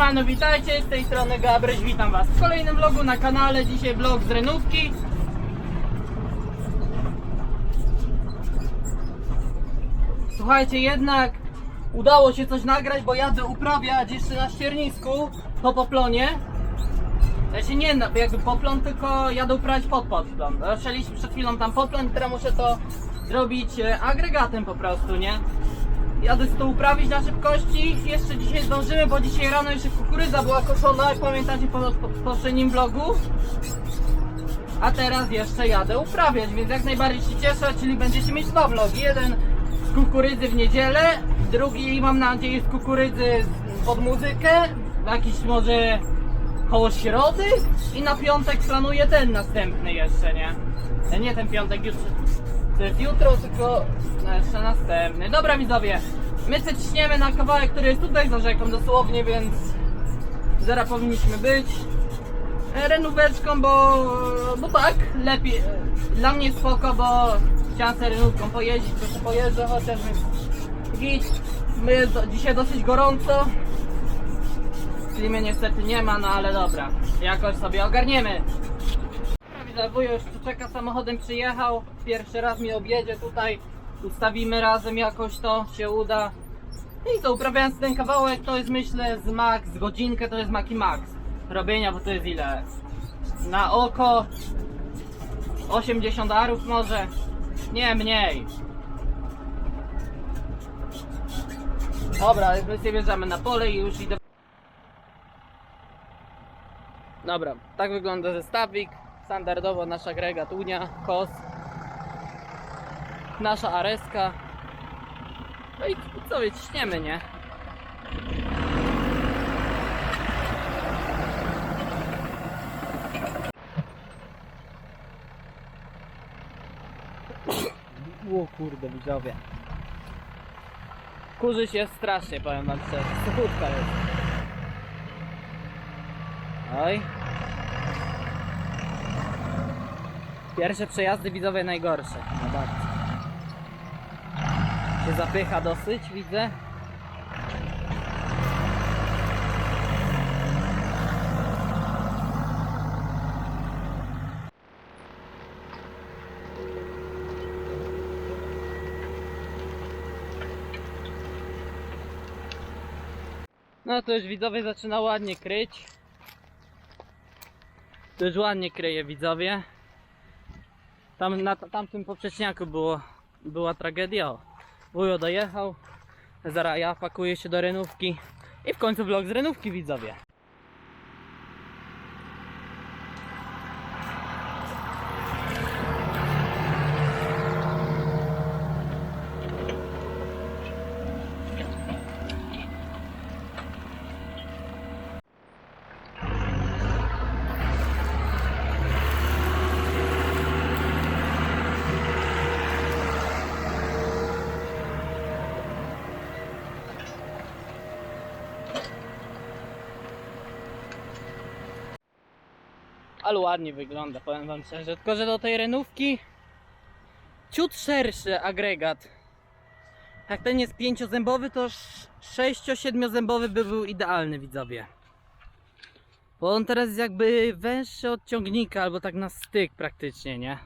Siemano, witajcie, z tej strony Gabryś, witam was w kolejnym vlogu na kanale, dzisiaj vlog z Renówki. Słuchajcie, jednak udało się coś nagrać, bo jadę uprawiać jeszcze na ściernisku po poplonie. Się nie, jakby poplon, tylko jadę uprawiać pod poplon. Zaczęliśmy przed chwilą tam poplon teraz muszę to zrobić e, agregatem po prostu, nie? Jadę to uprawić na szybkości. Jeszcze dzisiaj zdążymy, bo dzisiaj rano jeszcze kukurydza była koszona, jak pamiętacie po, po, w poprzednim vlogu. A teraz jeszcze jadę uprawiać, więc jak najbardziej się cieszę, czyli będziecie mieć dwa vlogi. Jeden z kukurydzy w niedzielę, drugi mam nadzieję z kukurydzy z- pod muzykę, jakiś może koło środy i na piątek planuję ten następny jeszcze, nie? Nie ten piątek, jutro. To jutro, tylko no, jeszcze następny. Dobra widzowie, my se ciśniemy na kawałek, który jest tutaj za rzeką dosłownie, więc zaraz powinniśmy być. E, Renóweczką, bo, bo tak, lepiej. e, Dla mnie spoko, bo chciałem sobie renówką pojeździć, to sobie pojeżdżę chociaż więc. My dzisiaj dosyć gorąco. Klimy niestety nie ma, no ale dobra, jakoś sobie ogarniemy. Dobra, wujo już czeka, samochodem przyjechał, pierwszy raz mi objedzie tutaj, ustawimy razem jakoś to, się uda. I co, uprawiając ten kawałek, to jest myślę z max, z godzinkę to jest maki max robienia, bo to jest ile? Na oko 80 arów może? Nie, mniej. Dobra, my sobie wjeżdżamy na pole i już idę Dobra, tak wygląda zestawik. Standardowo nasza agregat Unia, KOS. Nasza Areska. No i co wie, ciśniemy, nie? O kurde, widzowie. Kurzy się strasznie, powiem wam szczerze. Suchutka jest. Oj. Pierwsze przejazdy widzowie najgorsze. No bardzo. Się zapycha dosyć, widzę. No to już widzowie zaczyna ładnie kryć. To już ładnie kryje widzowie. Tam na tamtym poprzeczniaku było, była tragedia. Wujo dojechał. Zaraz ja pakuję się do renówki. I w końcu vlog z renówki widzowie. Ale ładnie wygląda, powiem wam szczerze. Tylko, że do tej renówki ciut szerszy agregat. Jak ten jest pięciozębowy, to 6-7 by był idealny, widzowie. Bo on teraz jest jakby węższy od ciągnika, albo tak na styk praktycznie, nie?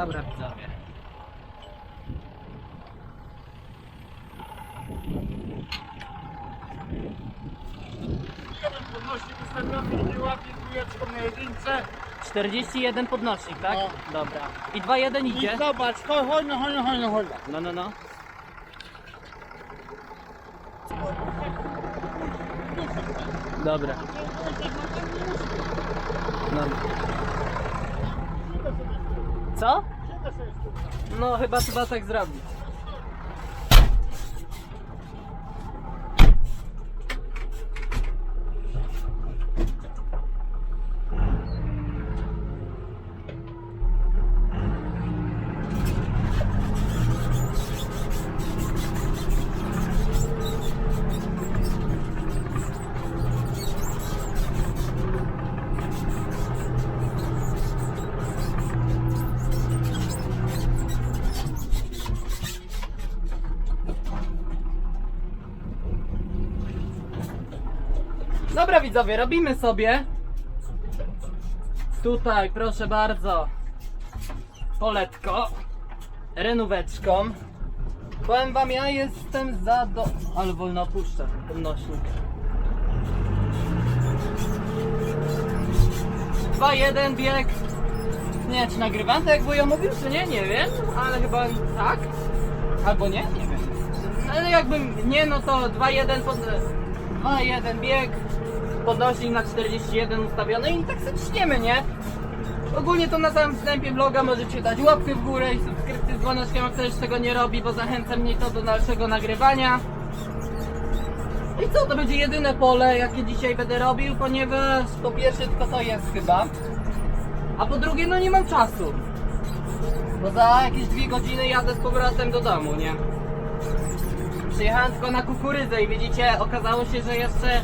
Dobra, widzowie. Jeden podnośnik ustawiony, nie łapie dwójeczką na jedynce. 41 podnośnik, tak? No. Dobra. I 2-1 I idzie. zobacz, chodź, chodź, no, chodź, no, chodź, no, chodź. No, no, no. Dobra. No. Co? No chyba trzeba tak zrobić. Dobra widzowie, robimy sobie tutaj, proszę bardzo, poletko renóweczką. Powiem wam, ja jestem za do... Ale wolno opuszczę ten nośnik. 2-1 bieg. Nie czy nagrywam to jak wujo mówił, czy nie, nie wiem, ale chyba tak. Albo nie, nie wiem. Ale jakbym nie, no to 2-1 pod... 2-1 bieg. Podnośnik na 41 ustawiony i tak sobie ciśniemy, nie? Ogólnie to na samym wstępie vloga możecie dać łapkę w górę i subskrypcję z dzwoneczkiem, jak ktoś tego nie robi, bo zachęca mnie to do dalszego nagrywania. I co, to będzie jedyne pole, jakie dzisiaj będę robił, ponieważ po pierwsze tylko to jest chyba, a po drugie no nie mam czasu. Bo za jakieś dwie godziny jadę z powrotem do domu, nie? Przyjechałem tylko na kukurydzę i widzicie, okazało się, że jeszcze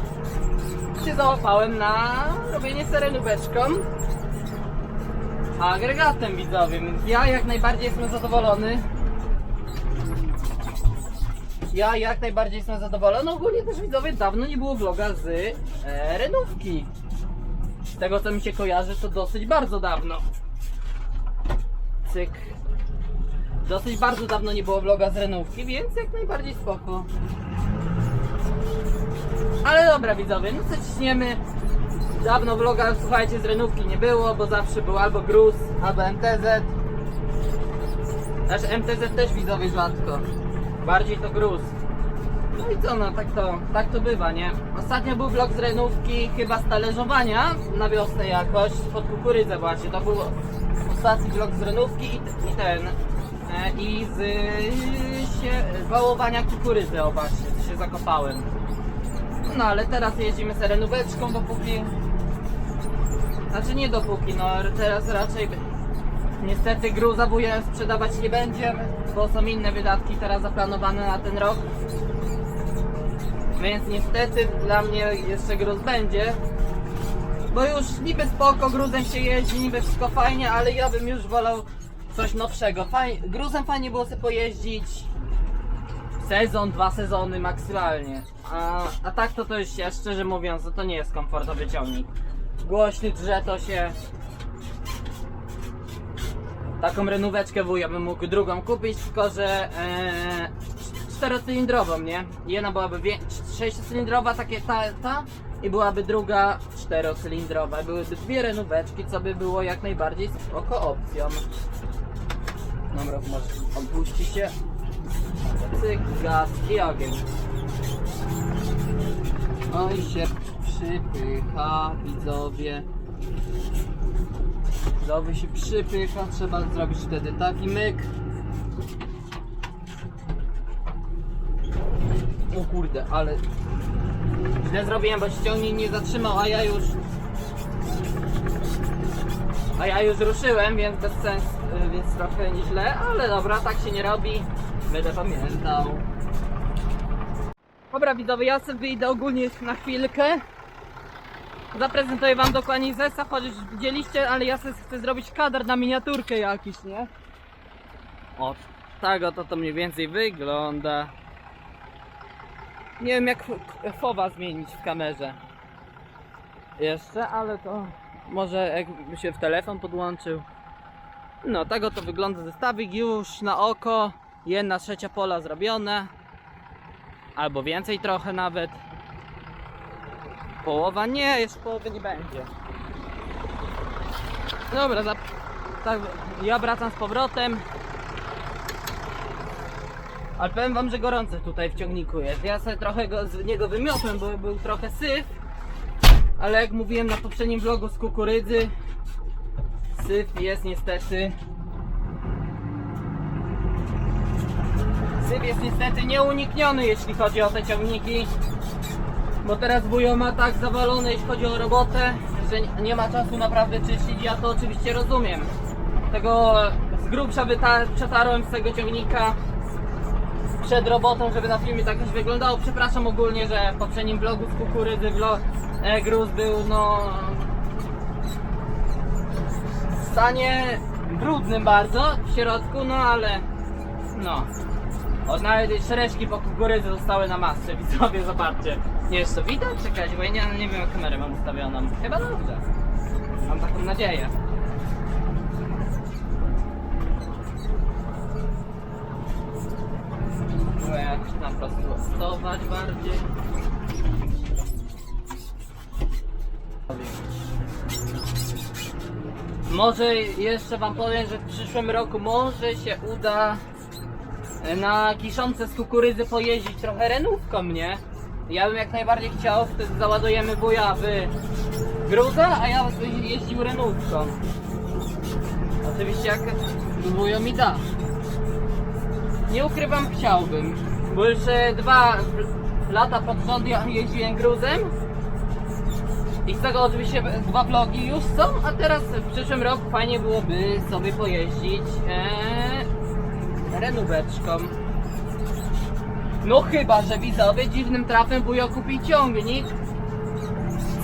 się załapałem na robienie serenóweczką agregatem widzowym. Więc ja jak najbardziej jestem zadowolony. Ja jak najbardziej jestem zadowolony. Ogólnie też widzowie dawno nie było vloga z e, renówki. Z tego co mi się kojarzy to dosyć bardzo dawno. Cyk. Dosyć bardzo dawno nie było vloga z renówki, więc jak najbardziej spoko. Ale dobra widzowie, no co ciśniemy. Dawno vloga, słuchajcie, z renówki nie było, bo zawsze był albo gruz, albo MTZ. Znaczy MTZ też widzowie rzadko. Bardziej to gruz. No i co, no tak to, tak to bywa, nie? Ostatnio był vlog z renówki, chyba z talerzowania na wiosnę jakoś, pod kukurydzę właśnie. To był ostatni vlog z renówki i, i ten. E, I z się, wałowania kukurydzy, o właśnie, się zakopałem. No ale teraz jeździmy serenóweczką, dopóki... Znaczy nie dopóki, no teraz raczej niestety gruza wuja sprzedawać nie będziemy, bo są inne wydatki teraz zaplanowane na ten rok. Więc niestety dla mnie jeszcze gruz będzie. Bo już niby spoko, gruzem się jeździ, niby wszystko fajnie, ale ja bym już wolał coś nowszego. Faj... Gruzem fajnie było sobie pojeździć sezon, dwa sezony maksymalnie. A, a tak to to już się, szczerze mówiąc, no to nie jest komfortowy ciągnik. Głośny drze to się. Taką renóweczkę wuja bym mógł drugą kupić, tylko że e, czterocylindrową, nie? Jedna byłaby sześciocylindrowa, takie ta, ta i byłaby druga czterocylindrowa. Byłyby dwie renóweczki, co by było jak najbardziej spoko opcją. Dobra, może odpuści się. Cyk, gaz i ogień. Oj się przypycha, widzowie. Widzowie się przypycha, trzeba zrobić wtedy taki myk. O kurde, ale źle zrobiłem, bo ściągnik nie zatrzymał, a ja już a ja już ruszyłem, więc bez sensu, y, więc trochę nieźle, ale dobra, tak się nie robi. Będę pamiętał. Dobra widzowie, ja sobie wyjdę ogólnie na chwilkę. Zaprezentuję wam dokładnie zestaw, choć już widzieliście, ale ja sobie chcę zrobić kadr na miniaturkę jakiś, nie? O, tak oto to mniej więcej wygląda. Nie wiem jak fowa zmienić w kamerze. Jeszcze, ale to może jakby się w telefon podłączył. No, tak oto wygląda zestawik już na oko. Jedna trzecia pola zrobione. Albo więcej trochę nawet. Połowa nie, jeszcze połowy nie będzie. Dobra, zap... tak, ja wracam z powrotem. Ale powiem wam, że gorące tutaj w ciągniku jest. Ja sobie trochę go, z niego wymiotłem, bo był trochę syf. Ale jak mówiłem na poprzednim vlogu z kukurydzy, syf jest niestety. Jest niestety nieunikniony, jeśli chodzi o te ciągniki. Bo teraz wujo ma tak zawalone, jeśli chodzi o robotę, że nie- ma czasu naprawdę czyścić. Ja to oczywiście rozumiem. Tego z grubsza przetarłem z tego ciągnika przed robotą, żeby na filmie tak coś wyglądało. Przepraszam ogólnie, że w poprzednim vlogu z kukurydzy vlog, e, gruz był no w stanie brudnym bardzo w środku, no ale no Nawet szereczki po kukurydzy zostały na masce, widzowie, zobaczcie. Nie jest to widać? Czekajcie, bo ja nie, nie wiem jak kamerę mam ustawioną. Chyba dobrze. Mam taką nadzieję. Próbuję jakoś tam prostować bardziej. Może jeszcze wam powiem, że w przyszłym roku może się uda na kiszące z kukurydzy pojeździć trochę renówką, nie? Ja bym jak najbardziej chciał, wtedy załadujemy wuja w gruzę, a ja bym jeździł renówką. Oczywiście jak wujo mi da. Nie ukrywam, chciałbym, bo już e, dwa lata pod rząd jeździłem gruzem i z tego oczywiście dwa vlogi już są, a teraz w przyszłym roku fajnie byłoby sobie pojeździć ee, renóweczką. No chyba, że widzowie dziwnym trafem wujo kupi ciągnik,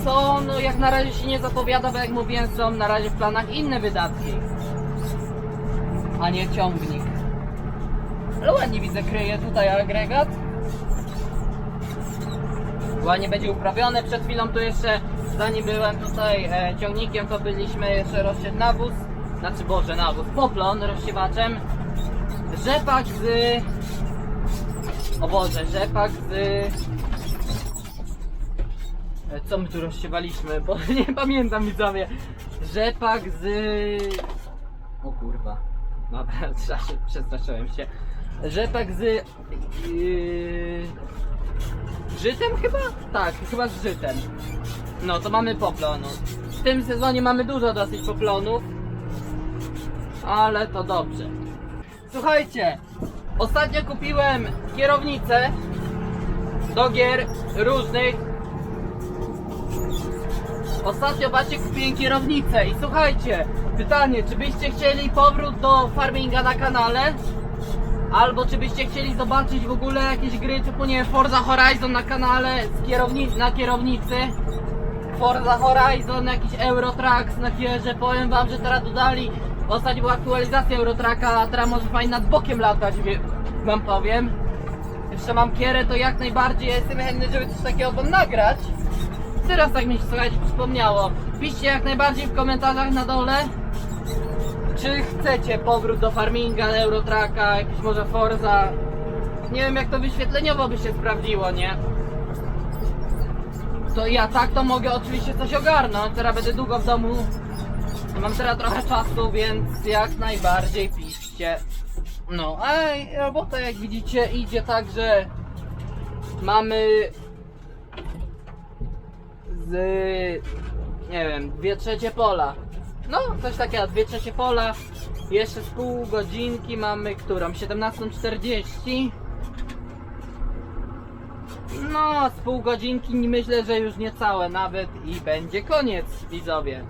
co no jak na razie się nie zapowiada, bo jak mówiłem są na razie w planach inne wydatki, a nie ciągnik. Ale ładnie widzę, kryje tutaj agregat. Ładnie będzie uprawione. Przed chwilą tu jeszcze, zanim byłem tutaj e, ciągnikiem, to byliśmy jeszcze rozsieć nawóz. Znaczy, Boże, nawóz, poplon rozsiewaczem. Rzepak z... O Boże, rzepak z... E, Co my tu rozsiewaliśmy? Bo nie pamiętam widzowie. Rzepak z... O kurwa. Przestraszy- przestraszyłem się. Rzepak z... Yy... Żytem chyba? Tak, chyba z żytem. No to mamy poplonu. W tym sezonie mamy dużo dosyć poplonów. Ale to dobrze. Słuchajcie, ostatnio kupiłem kierownicę do gier różnych. Ostatnio właśnie kupiłem kierownicę i słuchajcie, pytanie, czy byście chcieli powrót do farminga na kanale? Albo czy byście chcieli zobaczyć w ogóle jakieś gry typu nie Forza Horizon na kanale z kierowni na kierownicy Forza Horizon, jakiś Eurotrack na kierze, powiem wam, że teraz dodali Ostatnio była aktualizacja Eurotracka, a teraz może fajnie nad bokiem latać, wam powiem. Jeszcze mam kierę, to jak najbardziej jestem chętny, żeby coś takiego wam nagrać. Teraz tak mi się słuchajcie przypomniało. Piszcie jak najbardziej w komentarzach na dole czy chcecie powrót do farminga, Eurotracka, jakiś może Forza? Nie wiem jak to wyświetleniowo by się sprawdziło, nie? To ja tak to mogę oczywiście coś ogarnąć, teraz będę długo w domu Mam teraz trochę czasu, więc jak najbardziej piszcie No, a robota jak widzicie idzie tak, że Mamy z nie wiem, dwie trzecie pola. No, coś takiego, dwie trzecie pola. Jeszcze z pół godzinki mamy którą? 17.40. No, z pół godzinki myślę, że już niecałe nawet i będzie koniec, widzowie.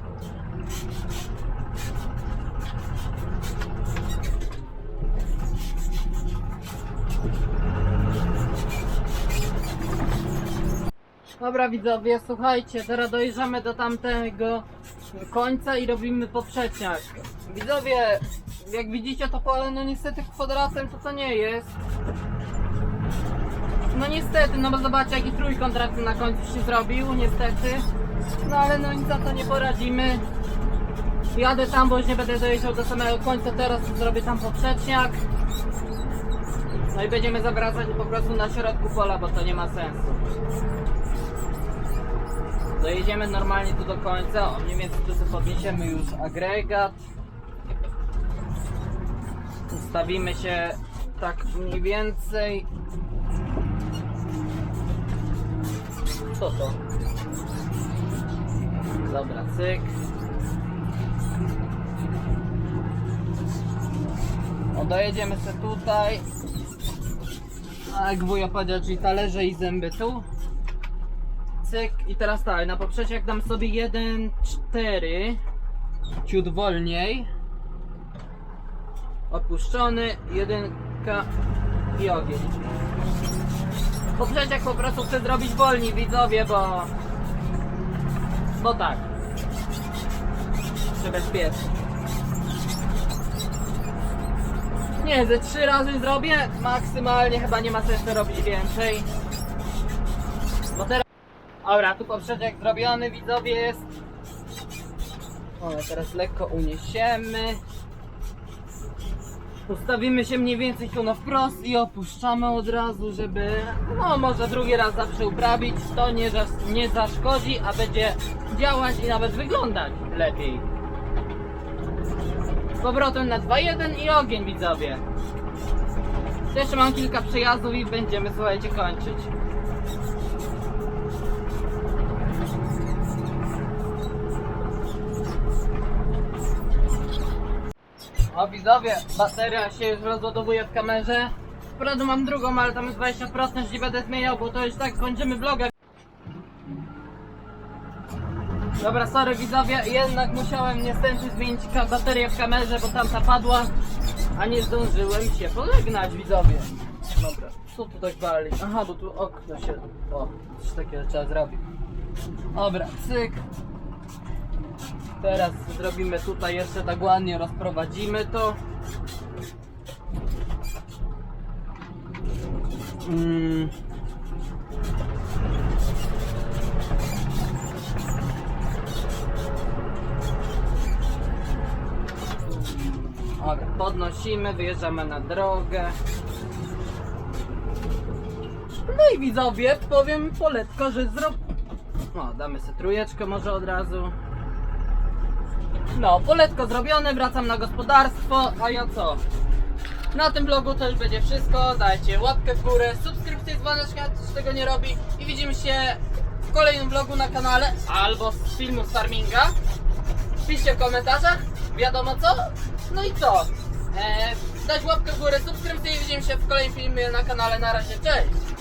Dobra widzowie, słuchajcie, teraz dojeżdżamy do tamtego końca i robimy poprzeczniak. Widzowie, jak widzicie to pole, no niestety kwadratem to to nie jest. No niestety, no bo zobaczcie jaki trójkąt teraz na końcu się zrobił, niestety. No ale no nic za to nie poradzimy. Jadę tam, bo już nie będę dojeżdżał do samego końca, teraz zrobię tam poprzeczniak. No i będziemy zawracać po prostu na środku pola, bo to nie ma sensu. Dojedziemy normalnie tu do końca, o mniej więcej tu sobie podniesiemy już agregat. Ustawimy się tak mniej więcej. Co to? Dobra, cyk. O, dojedziemy sobie tutaj. A jak wuja powiedział, czyli talerze i zęby tu. Cyk i teraz tak, na poprzeczek dam sobie 1,4 ciut wolniej. Opuszczony, jedynka i ogień. Poprzeczek po prostu chcę zrobić wolniej widzowie, bo bo tak. Że bezpiecznie Nie, ze trzy razy zrobię, maksymalnie chyba nie ma sensu robić więcej. Bo teraz... Dobra, tu poprzeczek zrobiony, widzowie jest. Teraz lekko uniesiemy. Ustawimy się mniej więcej tu na wprost i opuszczamy od razu, żeby no może drugi raz zawsze uprawić. To nie, nie zaszkodzi, a będzie działać i nawet wyglądać lepiej. Z powrotem na 2.1 i ogień widzowie. Jeszcze mam kilka przejazdów i będziemy słuchajcie kończyć. O widzowie, bateria się już rozładowuje w kamerze. Wprawdzie mam drugą, ale tam jest 20%, już nie będę zmieniał, bo to już tak kończymy vloga. Dobra, sorry widzowie, jednak musiałem niestety zmienić baterię w kamerze, bo tamta padła, a nie zdążyłem się pożegnać widzowie. Dobra, co tu tak bali? Aha, bo tu okno się... O, coś takiego trzeba zrobić. Dobra, cyk. Teraz zrobimy tutaj jeszcze tak ładnie, rozprowadzimy to. Mm. Podnosimy, wyjeżdżamy na drogę. No i widzowie, powiem poletko, że zrob... O, damy sobie trójeczkę może od razu. No, poletko zrobione, wracam na gospodarstwo, a ja co? Na tym vlogu to już będzie wszystko. Dajcie łapkę w górę, subskrypcję, dzwoneczka, czy tego nie robi. I widzimy się w kolejnym vlogu na kanale albo z filmu z farminga. Piszcie w komentarzach, wiadomo co. No i co? Eee, dać łapkę w górę, subskrypcję i widzimy się w kolejnym filmie na kanale. Na razie, cześć!